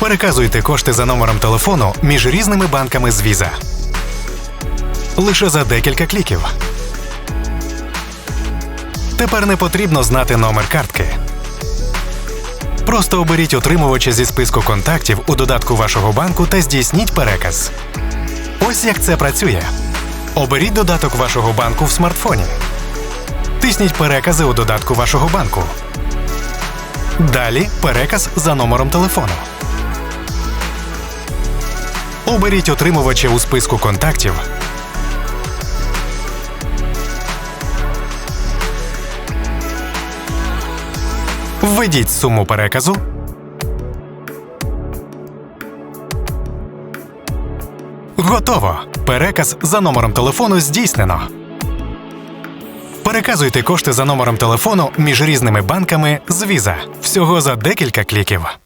Переказуйте кошти за номером телефону між різними банками з Visa. Лише за декілька кліків. Тепер не потрібно знати номер картки. Просто оберіть отримувача зі списку контактів у додатку вашого банку та здійсніть переказ. Ось як це працює. Оберіть додаток вашого банку в смартфоні. Тисніть перекази у додатку вашого банку. Далі переказ за номером телефону. Оберіть отримувача у списку контактів. Введіть суму переказу. Готово. Переказ за номером телефону здійснено. Переказуйте кошти за номером телефону між різними банками з Visa. Всього за декілька кліків.